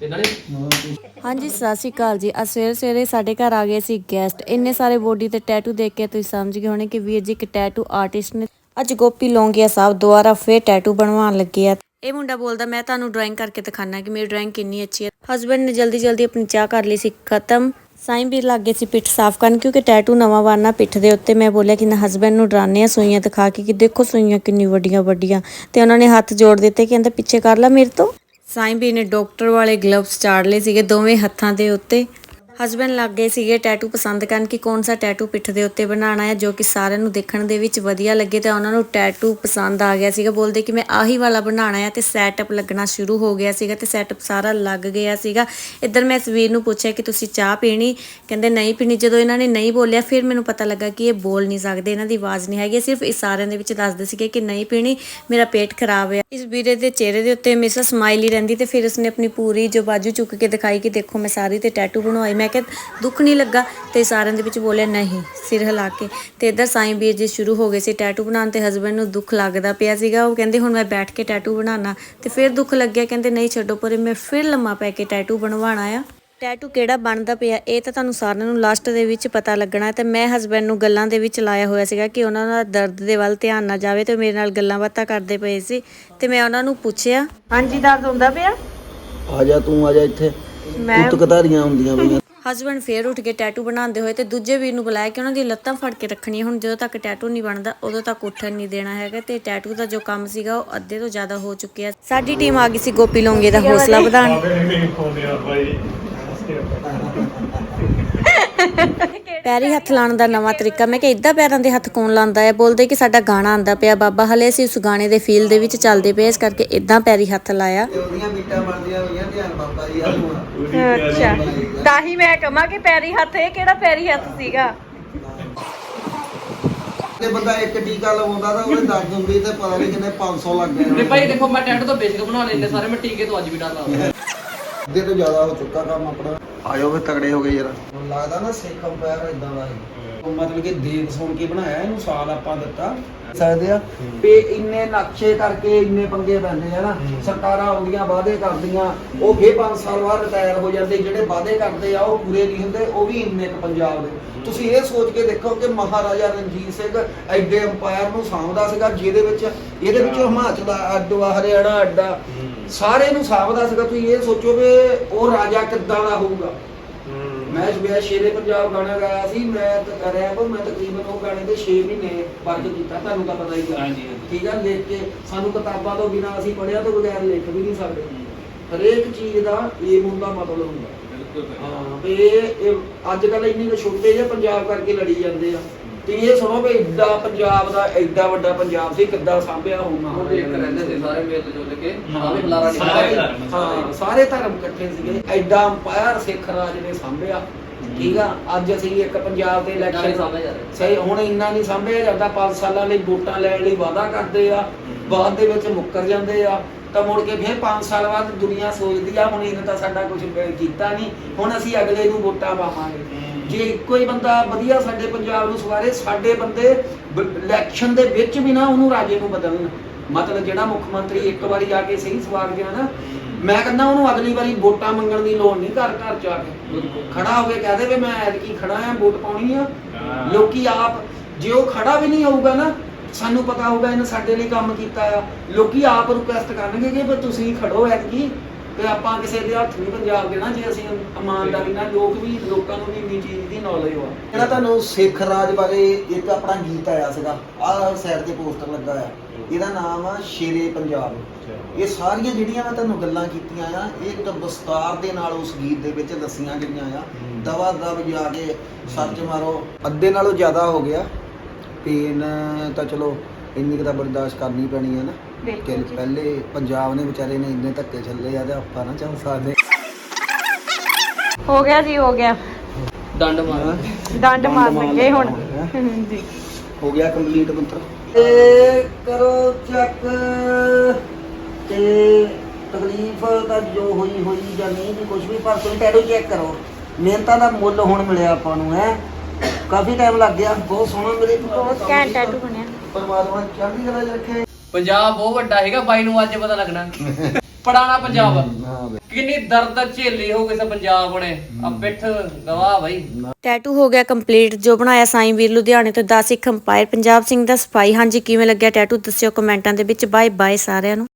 ਤੇ ਨਾਲੇ ਹਾਂਜੀ, ਸਤਿ ਸ਼੍ਰੀ ਅਕਾਲ ਜੀ। ਅੱਜ ਸਵੇਰੇ ਸਵੇਰੇ ਸਾਡੇ ਘਰ ਆ ਗਏ ਸੀ ਗੈਸਟ ਇੰਨੇ ਸਾਰੇ ਬੋਡੀ ਤੇ ਟੈਟੂ ਦੇਖ ਕੇ ਤੁਸੀਂ ਸਮਝ ਗਏ ਹੋਣੇ ਕਿ ਵੀਰ ਜੀ ਇੱਕ ਟੈਟੂ ਆਰਟਿਸਟ ਨੇ। ਅੱਜ ਗੋਪੀ ਲੌਂਗੀਆ ਸਾਹਿਬ ਦੁਆਰਾ ਫੇਰ ਟੈਟੂ ਬਣਵਾਉਣ ਲੱਗੇ ਆ। ਇਹ ਮੁੰਡਾ ਬੋਲਦਾ, ਮੈਂ ਤੁਹਾਨੂੰ ਡਰਾਇੰਗ ਕਰਕੇ ਦਿਖਾਣਾ ਕਿ ਮੇਰੀ ਡਰਾਇੰਗ ਕਿੰਨੀ ਅੱਛੀ ਹੈ। ਹਸਬੰਡ ਨੇ ਜਲਦੀ ਜਲਦੀ ਆਪਣੀ ਚਾਹ ਕਰ ਲਈ ਸੀ, ਖਤਮ। ਸਾਈਂ ਵੀ ਲੱਗ ਸੀ ਪਿੱਠ ਸਾਫ਼ ਕਰਨ, ਕਿਉਂਕਿ ਟੈਟੂ ਨਵਾਂ ਵਾਰਨਾ ਪਿੱਠ ਦੇ ਉੱਤੇ ਮੈਂ ਬੋਲਿਆ ਕਿ ਨਾ ਹਸਬੰਡ ਨੂੰ ਡਰਾਨੇ ਆ ਸੂਈਆਂ ਦਿਖਾ ਕੇ ਕਿ ਦੇਖੋ ਸੂਈਆਂ ਕਿੰਨੀ ਵੱਡੀਆਂ ਵੱਡੀਆਂ ਤੇ ਉਹਨਾਂ ਨੇ ਹੱਥ ਜੋੜ ਦਿੱਤੇ, ਕਹਿੰਦਾ, ਪਿੱਛੇ ਕਰ ਲੈ ਮੇਰੇ ਤੋਂ। ਸਾਈਂ ਵੀ ਨੇ ਡਾਕਟਰ ਵਾਲੇ ਗਲਵਸ ਚਾੜ ਲਏ ਸੀਗੇ ਦੋਵੇਂ ਹੱਥਾਂ ਦੇ ਉੱਤੇ। ਹਸਬੰਡ ਲੱਗ ਗਏ ਸੀਗੇ ਟੈਟੂ ਪਸੰਦ ਕਰਨ ਕਿ ਕੌਣ ਸਾ ਟੈਟੂ ਪਿੱਠ ਦੇ ਉੱਤੇ ਬਣਾਉਣਾ ਹੈ, ਜੋ ਕਿ ਸਾਰਿਆਂ ਨੂੰ ਦੇਖਣ ਦੇ ਵਿੱਚ ਵਧੀਆ ਲੱਗੇ ਤਾਂ ਉਹਨਾਂ ਨੂੰ ਟੈਟੂ ਪਸੰਦ ਆ ਗਿਆ ਸੀਗਾ। ਬੋਲਦੇ ਕਿ ਮੈਂ ਆਹੀ ਵਾਲਾ ਬਣਾਉਣਾ ਹੈ ਤੇ ਸੈਟਅਪ ਲੱਗਣਾ ਸ਼ੁਰੂ ਹੋ ਗਿਆ ਸੀਗਾ ਤੇ ਸੈਟਅਪ ਸਾਰਾ ਲੱਗ ਗਿਆ ਸੀਗਾ। ਇੱਧਰ ਮੈਂ ਸਵੀਰ ਨੂੰ ਪੁੱਛਿਆ ਕਿ ਤੁਸੀਂ ਚਾਹ ਪੀਣੀ? ਕਹਿੰਦੇ ਨਹੀਂ ਪੀਣੀ। ਜਦੋਂ ਇਹਨਾਂ ਨੇ ਨਹੀਂ ਬੋਲਿਆ, ਫਿਰ ਮੈਨੂੰ ਪਤਾ ਲੱਗਾ ਕਿ ਇਹ ਬੋਲ ਨਹੀਂ ਸਕਦੇ, ਇਹਨਾਂ ਦੀ ਆਵਾਜ਼ ਨਹੀਂ ਹੈਗੀ। ਇਹ ਸਿਰਫ ਇਸ਼ਾਰਿਆਂ ਦੇ ਵਿੱਚ ਦੱਸਦੇ ਸੀਗੇ ਕਿ ਨਹੀਂ ਪੀਣੀ, ਮੇਰਾ ਪੇਟ ਖਰਾਬ ਹੈ। ਇਸ ਵੀਰੇ ਦੇ ਚਿਹਰੇ ਦੇ ਉੱਤੇ ਹਮੇਸ਼ਾ ਸਮਾਈਲ ਹੀ ਰਹਿੰਦੀ ਤੇ ਫਿਰ ਉਸਨੇ ਆਪਣੀ ਪੂਰੀ ਜੋ ਬਾਜੂ ਚੁੱਕ ਕੇ ਦਿਖਾਈ ਕਿ ਦੇਖੋ ਮੈਂ ਸਾਰੀ ਤੇ ਟੈਟੂ ਬਣਵਾਈ, ਮੈਂ ਕਿਹਾ ਦੁੱਖ ਨਹੀਂ ਲੱਗਾ ਤੇ ਸਾਰਿਆਂ ਦੇ ਵਿੱਚ ਬੋਲਿਆ ਨਹੀਂ ਸਿਰ ਹਿਲਾ ਕੇ। ਤੇ ਇੱਧਰ ਸਾਈਂ ਵੀਰ ਜੀ ਸ਼ੁਰੂ ਹੋ ਗਏ ਸੀ ਟੈਟੂ ਬਣਾਉਣ ਤੇ ਹਸਬੰਡ ਨੂੰ ਦੁੱਖ ਲੱਗਦਾ ਪਿਆ ਸੀਗਾ। ਉਹ ਕਹਿੰਦੇ ਹੁਣ ਮੈਂ ਬੈਠ ਕੇ ਟੈਟੂ ਬਣਾਉਣਾ। ਤੇ ਫਿਰ ਦੁੱਖ ਲੱਗਿਆ ਕਹਿੰਦੇ ਨਹੀਂ ਛੱਡੋ ਪਰੇ ਮੈਂ ਫਿਰ ਲੰਮਾ ਪੈ ਕੇ ਟੈਟੂ ਬਣਵਾਉਣਾ ਆ। ਟੈਟੂ ਕਿਹੜਾ ਬਣਦਾ ਪਿਆ ਇਹ ਤਾਂ ਤੁਹਾਨੂੰ ਸਾਰਿਆਂ ਨੂੰ ਲਾਸਟ ਦੇ ਵਿੱਚ ਪਤਾ ਲੱਗਣਾ ਤੇ ਮੈਂ ਹਸਬੰਡ ਨੂੰ ਗੱਲਾਂ ਦੇ ਵਿੱਚ ਲਾਇਆ ਹੋਇਆ ਸੀਗਾ ਕਿ ਉਹਨਾਂ ਦਾ ਦਰਦ ਦੇ ਵੱਲ ਧਿਆਨ ਨਾ ਜਾਵੇ ਤੇ ਮੇਰੇ ਨਾਲ ਗੱਲਾਂ ਬਾਤਾਂ ਕਰਦੇ ਪਏ ਸੀ ਤੇ ਮੈਂ ਉਹਨਾਂ ਨੂੰ ਪੁੱਛਿਆ ਹਾਂਜੀ ਦਰਦ ਹੁੰਦਾ ਪਿਆ? ਆ ਜਾ ਤੂੰ ਆ ਜਾ ਇੱਥੇ। ਮੈਂ ਪੁੱਤ ਕਧਾਰੀਆਂ ਹੁੰਦੀਆਂ ਪਈਆਂ। ਹਸਬੰਡ ਫੇਰ ਉੱਠ ਕੇ ਟੈਟੂ ਬਣਾਉਂਦੇ ਹੋਏ ਤੇ ਦੂਜੇ ਵੀਰ ਨੂੰ ਬੁਲਾਇਆ ਕਿ ਉਹਨਾਂ ਦੀ ਲੱਤਾਂ ਫੜ ਕੇ ਰੱਖਣੀਆਂ ਹੁਣ ਜਦੋਂ ਤੱਕ ਟੈਟੂ ਨਹੀਂ ਬਣਦਾ ਉਦੋਂ ਤੱਕ ਉੱਠਣ ਨਹੀਂ ਦੇਣਾ ਹੈਗਾ ਤੇ ਟੈਟੂ ਦਾ ਜੋ ਕੰਮ ਸੀਗਾ ਉਹ ਅੱਧੇ ਤੋਂ ਜ਼ਿਆਦਾ ਹੋ ਚੁੱਕਿਆ। ਸਾਡੀ ਟੀਮ ਆ ਗਈ ਸੀ ਗੋਪੀ ਲੋਂਗੇ ਦਾ ਹੌਸਲਾ ਵਧਾਉਣ। ਪੈਰੀ ਹੱਥ ਲਾਉਣ ਦਾ ਨਵਾਂ ਤਰੀਕਾ। ਮੈਂ ਕਿ ਇਦਾਂ ਪੈਰਾਂ ਦੇ ਹੱਥ ਕੌਣ ਲਾਉਂਦਾ ਹੈ? ਬੋਲਦੇ ਕਿ ਸਾਡਾ ਗਾਣਾ ਆਂਦਾ ਪਿਆ। ਬਾਬਾ ਹਲੇ ਅਸੀਂ ਉਸ ਗਾਣੇ ਦੇ ਫੀਲ ਦੇ ਵਿੱਚ ਚੱਲਦੇ ਪਏ ਇਸ ਕਰਕੇ ਇਦਾਂ ਪੈਰੀ ਹੱਥ ਲਾਇਆ। ਤੇ ਉਹਦੀਆਂ ਬੀਟਾਂ ਬਣਦੀਆਂ ਹੋਈਆਂ ਧਿਆਨ ਬਾਬਾ ਜੀ ਆ ਤੂੰ ਅੱਛਾ। ਤਾਂ ਹੀ ਮੈਂ ਕਹਾਂ ਕਿ ਪੈਰੀ ਹੱਥ ਇਹ ਕਿਹੜਾ ਪੈਰੀ ਹੱਥ ਸੀਗਾ? ਤੇ ਬੰਦਾ ਇੱਕ ਟੀਕਾ ਲਵਾਉਂਦਾ ਤਾਂ ਉਹਦੇ ਦਰਦ ਹੁੰਦੀ ਤੇ ਪਤਾ ਨਹੀਂ ਕਿੰਨੇ 500 ਲੱਗ ਗਏ। ਤੇ ਭਾਈ ਦੇਖੋ ਮੈਂ ਟੈਂਟ ਤੋਂ ਬੇਸਿਕ ਬਣਾ ਲੈਂਦੇ ਸਾਰੇ ਮੈਂ ਟੀਕੇ ਤੋਂ ਅੱਜ ਵੀ ਡਰ ਲੱਗਦਾ ਅੱਧੇ ਤੋਂ ਜ਼ਿਆਦਾ ਹੋ ਚੁੱਕਾ ਕੰਮ ਆਪਣਾ। ਆਇਓ ਵੀ ਤਗੜੇ ਹੋ ਗਏ ਯਾਰ। ਹੁਣ ਲੱਗਦਾ ਨਾ ਸਿੱਖ ਅੰਪਾਇਰ ਇਦਾਂ ਦਾ ਉਹ ਮਤਲਬ ਕਿ ਦੇਖ ਸੁਣ ਕੇ ਬਣਾਇਆ ਇਹਨੂੰ ਸਾਲ ਆਪਾਂ ਦਿੱਤਾ। ਸਕਦੇ ਆ? ਤੇ ਇੰਨੇ ਨਕਸ਼ੇ ਕਰਕੇ ਇੰਨੇ ਪੰਗੇ ਪੈਂਦੇ ਆ ਨਾ। ਸਰਕਾਰਾਂ ਆਉਂਦੀਆਂ ਵਾਅਦੇ ਕਰਦੀਆਂ ਉਹ ਫੇਰ 5 ਸਾਲ ਬਾਅਦ ਰਿਟਾਇਰ ਹੋ ਜਾਂਦੇ। ਜਿਹੜੇ ਵਾਅਦੇ ਕਰਦੇ ਆ ਉਹ ਪੂਰੇ ਨਹੀਂ ਹੁੰਦੇ ਉਹ ਵੀ ਇੰਨੇ ਕੁ ਪੰਜਾਬ ਦੇ। ਤੁਸੀਂ ਇਹ ਸੋਚ ਕੇ ਦੇਖੋ ਕਿ ਮਹਾਰਾਜਾ ਰਣਜੀਤ ਸਿੰਘ ਐਡੇ ਅੰਪਾਇਰ ਨੂੰ ਸਾਂਭਦਾ ਸੀਗਾ ਜਿਹਦੇ ਵਿੱਚ ਇਹਦੇ ਵਿੱਚ ਹਿਮਾਚਲ ਦਾ ਅੱਡ ਹਰਿਆਣਾ ਅੱਡਾ ਸਾਰੇ ਨੂੰ ਸਾਂਭਦਾ ਸੀਗਾ। ਤੁਸੀਂ ਇਹ ਸੋਚੋ ਵੀ ਉਹ ਰਾਜਾ ਕਿੱਦਾਂ ਦਾ ਹੋਊਗਾ? ਮੈਂ ਸਵੇਰ ਸ਼ੇਰੇ ਪੰਜਾਬ ਗਾਣਾ ਗਾਇਆ ਸੀ ਮੈਂ ਤਾਂ ਰੈਪ ਮੈਂ ਤਕਰੀਬਨ ਉਹ ਗਾਣੇ ਦੇ 6 ਮਹੀਨੇ ਵਰਕ ਕੀਤਾ ਤੁਹਾਨੂੰ ਤਾਂ ਪਤਾ ਹੀ ਹੈ। ਠੀਕ ਆ ਲਿਖ ਕੇ ਸਾਨੂੰ ਕਿਤਾਬਾਂ ਤੋਂ ਬਿਨਾਂ ਅਸੀਂ ਪੜ੍ਹਿਆ ਤੋਂ ਬਗੈਰ ਲਿਖ ਵੀ ਨਹੀਂ ਸਕਦੇ। ਹਰੇਕ ਚੀਜ਼ ਦਾ ਏਮ ਦਾ ਮਤਲਬ ਹੁੰਦਾ। ਹਾਂ ਤੇ ਇਹ- ਇਹ ਅੱਜ ਕੱਲ ਇੰਨੇ ਕੁ ਛੋਟੇ ਜਿਹੇ ਪੰਜਾਬ ਕਰਕੇ ਲੜੀ ਜਾਂਦੇ ਆ। ਤੇ ਇਹ ਸੁਣੋ ਵੀ ਏਡਾ ਪੰਜਾਬ ਦਾ ਐਡਾ ਵੱਡਾ ਪੰਜਾਬ ਸੀ ਕਿੱਦਾਂ ਸਾਂਭਿਆ ਹੋਊਗਾ ਉਹ ਦੇਖ ਰਹਿੰਦੇ ਸੀ ਸਾਰੇ ਮੇਲ ਜੁਲ ਕੇ ਹਾਂ। ਆ ਵੀ ਬੁਲਾਰਾ ਨਹੀਂ ਸਾਰੇ ਪਾਇਆ ਹਾਂ ਸਾਰੇ ਧਰਮ ਇਕੱਠੇ ਸੀਗੇ। ਐਡਾ ਅੰਪਾਇਰ ਸਿੱਖ ਰਾਜ ਨੇ ਸਾਂਭਿਆ। ਠੀਕ ਆ ਅੱਜ ਅਸੀਂ ਇੱਕ ਪੰਜਾਬ ਦੇ ਇਲੈਕਸ਼ਨ। ਸਹੀ ਹੁਣ ਇੰਨਾ ਨਹੀਂ ਸਾਂਭਿਆ ਜਾਂਦਾ 5 ਸਾਲਾਂ ਲਈ ਵੋਟਾਂ ਲੈਣ ਲਈ ਵਾਅਦਾ ਕਰਦੇ ਆ। ਬਾਅਦ ਦੇ ਵਿੱਚ ਮੁੱਕਰ ਜਾਂਦੇ ਆ। ਤਾਂ ਮੁੜ ਕੇ ਫਿਰ 5 ਸਾਲ ਬਾਅਦ ਦੁਨੀਆ ਸੋਚਦੀ ਆ ਹੁਣ ਇਹਨੇ ਤਾਂ ਸਾਡਾ ਕੁਝ ਕੀਤਾ ਨਹੀਂ। ਹੁਣ ਅਸੀਂ ਅਗਲੇ ਨੂੰ ਵੋਟਾਂ ਪਾਵਾਂਗੇ। ਜੇ ਇੱਕੋ ਹੀ ਬੰਦਾ ਵਧੀਆ ਸਾਡੇ ਪੰਜਾਬ ਨੂੰ ਸਵਾਰੇ ਸਾਡੇ ਬੰਦੇ ਇਲੈਕਸ਼ਨ ਦੇ ਵਿੱਚ ਵੀ ਨਾ ਉਹਨੂੰ ਰਾਜੇ ਨੂੰ ਬਦਲਣ। ਮਤਲਬ ਜਿਹੜਾ ਮੁੱਖ ਮੰਤਰੀ ਇੱਕ ਵਾਰੀ ਆ ਕੇ ਸਹੀ ਸਵਾਰ ਗਿਆ ਨਾ ਮੈਂ ਕਹਿੰਦਾ ਉਹਨੂੰ ਅਗਲੀ ਵਾਰੀ ਵੋਟਾਂ ਮੰਗਣ ਦੀ ਲੋੜ ਨਹੀਂ ਘਰ ਘਰ ਆ ਕੇ। ਖੜਾ ਹੋ ਕੇ ਕਹਿ ਦੇ ਵੀ ਮੈਂ ਐਤਕੀ ਖੜਾ ਆ ਵੋਟ ਪਾਉਣੀ ਆ। ਲੋਕੀ ਆਪ ਜੇ ਉਹ ਖੜਾ ਵੀ ਨਹੀਂ ਹੋਊਗਾ ਨਾ ਸਾਨੂੰ ਪਤਾ ਹੋਊਗਾ ਇਹਨੇ ਸਾਡੇ ਲਈ ਕੰਮ ਕੀਤਾ ਆ। ਲੋਕੀ ਆਪ ਰਿਕੁਐਸਟ ਕਰਨਗੇ ਕਿ ਵੀ ਤੁਸੀਂ ਖੜੋ ਐਤਕੀ ਤੇ ਆਪਾਂ ਕਿਸੇ ਦੇ ਹੱਥ ਨਹੀਂ ਪੰਜਾਬ ਦੇਣਾ ਜੇ ਅਸੀਂ ਇਮਾਨਦਾਰੀ ਨਾਲ ਲੋਕ ਵੀ ਲੋਕਾਂ ਨੂੰ ਵੀ ਇੰਨੀ ਚੀਜ਼ ਦੀ ਨੌਲੇਜ ਹੋ ਜਿਹੜਾ ਤੁਹਾਨੂੰ ਸਿੱਖ ਰਾਜ ਬਾਰੇ ਇੱਕ ਆਪਣਾ ਗੀਤ ਆਇਆ ਸੀਗਾ ਆਹ ਸਾਈਡ ਤੇ ਪੋਸਟਰ ਲੱਗਾ ਆ। ਇਹਦਾ ਨਾਮ ਆ ਸ਼ੇਰੇ ਪੰਜਾਬ। ਇਹ ਸਾਰੀਆਂ ਜਿਹੜੀਆਂ ਮੈਂ ਤੁਹਾਨੂੰ ਗੱਲਾਂ ਕੀਤੀਆਂ ਆ ਇਹ ਇੱਕ ਵਿਸਤਾਰ ਦੇ ਨਾਲ ਉਸ ਗੀਤ ਦੇ ਵਿੱਚ ਦੱਸੀਆਂ ਗਈਆਂ ਆ। ਦਵਾ ਦਵ ਜਾ ਕੇ ਸਰਚ ਮਾਰੋ। ਅੱਧੇ ਨਾਲੋਂ ਜ਼ਿਆਦਾ ਹੋ ਗਿਆ। ਪੇਨ ਤਾਂ ਚਲੋ ਇੰਨੀ ਕੁ ਤਾਂ ਬਰਦਾਸ਼ਤ ਕਰਨੀ ਪੈਣੀ ਹੈ ਨਾ। ਕਿ ਪਹਿਲੇ ਪੰਜਾਬ ਨੇ ਵਿਚਾਰੇ ਨੇ ਇੰਨੇ ਧੱਕੇ ਚੱਲੇ ਆ ਤੇ ਆਪਾਂ ਨਾ ਚੱਲ ਸਕਦੇ ਹੋ ਗਿਆ ਜੀ ਹੋ ਗਿਆ। ਡੰਡ ਮਾਰ ਡੰਡ ਮਾਰ ਲੱਗੇ ਹੁਣ। ਜੀ ਹੋ ਗਿਆ ਕੰਪਲੀਟ ਮੰਤਰ। ਤੇ ਕਰੋ ਚੈੱਕ ਤੇ ਤਕਲੀਫ ਤਾਂ ਜੋ ਹੋਈ ਹੋਈ ਜਾਂ ਨਹੀਂ ਵੀ ਕੁਝ ਵੀ ਪਰ ਤੁਸੀਂ ਟੈਟੂ ਚੈੱਕ ਕਰੋ। ਮਿਹਨਤਾਂ ਦਾ ਮੁੱਲ ਹੁਣ ਮਿਲਿਆ ਆਪਾਂ ਨੂੰ ਹੈ। ਕਾਫੀ ਟਾਈਮ ਲੱਗ ਗਿਆ ਬਹੁਤ ਸੋਹਣਾ ਮੇਰੇ ਬਹੁਤ ਘੈਂਟ ਟੈਟੂ ਬਣਿਆ। ਪਰਮਾਤਮਾ ਚੜ੍ਹਦੀ ਕਲਾ 'ਚ ਰੱਖੇ। ਪੰਜਾਬ ਬਹੁਤ ਵੱਡਾ ਹੈਗਾ ਬਾਈ ਨੂੰ ਅੱਜ ਪਤਾ ਲੱਗਣਾ। ਪੜਾਣਾ ਪੰਜਾਬ। ਹਾਂ ਬਈ। ਕਿੰਨੀ ਦਰਦ ਝੇਲੀ ਹੋ ਗਈ ਸਾ ਪੰਜਾਬ ਨੇ ਆ ਪਿੱਠ ਗਵਾਹ ਬਈ। ਟੈਟੂ ਹੋ ਗਿਆ ਕੰਪਲੀਟ ਜੋ ਬਣਾਇਆ ਸਾਈਂ ਵੀਰ ਲੁਧਿਆਣੇ ਤੋਂ 10 ਸਿੱਖ ਅੰਪਾਇਰ ਪੰਜਾਬ ਸਿੰਘ ਦਾ ਸਫ਼ਾਈ ਹਾਂਜੀ ਕਿਵੇਂ ਲੱਗਿਆ ਟੈਟੂ ਦੱਸਿਓ ਕਮੈਂਟਾਂ ਦੇ ਵਿੱਚ। ਬਾਏ ਬਾਏ ਸਾਰਿਆਂ ਨੂੰ।